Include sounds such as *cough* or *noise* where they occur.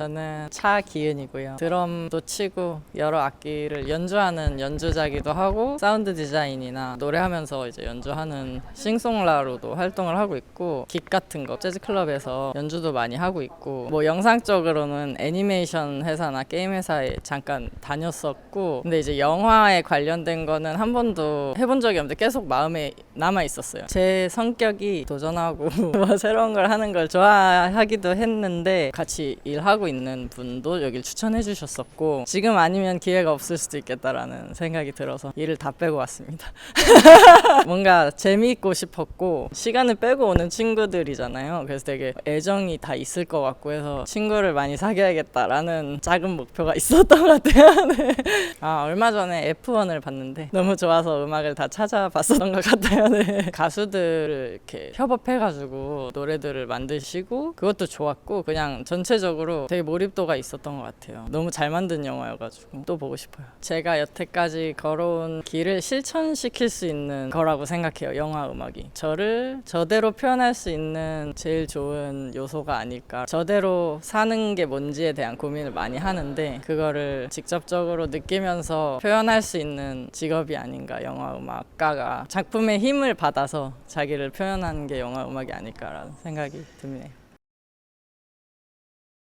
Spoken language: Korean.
저는 차기은이고요. 드럼도 치고 여러 악기를 연주하는 연주자기도 하고 사운드 디자인이나 노래하면서 이제 연주하는 싱송라로도 활동을 하고 있고 깃 같은 거 재즈 클럽에서 연주도 많이 하고 있고 뭐 영상 쪽으로는 애니메이션 회사나 게임 회사에 잠깐 다녔었고 근데 이제 영화에 관련된 거는 한 번도 해본 적이 없는데 계속 마음에 남아 있었어요. 제 성격이 도전하고 *laughs* 뭐 새로운 걸 하는 걸 좋아하기도 했는데 같이 일하고 있는 분도 여길 추천해 주셨었고 지금 아니면 기회가 없을 수도 있겠다라는 생각이 들어서 일을 다 빼고 왔습니다. *laughs* 뭔가 재미있고 싶었고 시간을 빼고 오는 친구들이잖아요. 그래서 되게 애정이 다 있을 것 같고 해서 친구를 많이 사귀어야겠다라는 작은 목표가 있었던 것 같아요. *laughs* 네. 아 얼마 전에 F1을 봤는데 너무 좋아서 음악을 다 찾아봤었던 것 같아요. 네. 가수들을 이렇게 협업해가지고 노래들을 만드시고 그것도 좋았고 그냥 전체적으로 되게 몰입도가 있었던 것 같아요. 너무 잘 만든 영화여가지고 또 보고 싶어요. 제가 여태까지 걸어온 길을 실천시킬 수 있는 거라고 생각해요. 영화 음악이 저를 저대로 표현할 수 있는 제일 좋은 요소가 아닐까. 저대로 사는 게 뭔지에 대한 고민을 많이 하는데 그거를 직접적으로 느끼면서 표현할 수 있는 직업이 아닌가. 영화 음악가가 작품의 힘을 받아서 자기를 표현하는 게 영화 음악이 아닐까라는 생각이 드네요.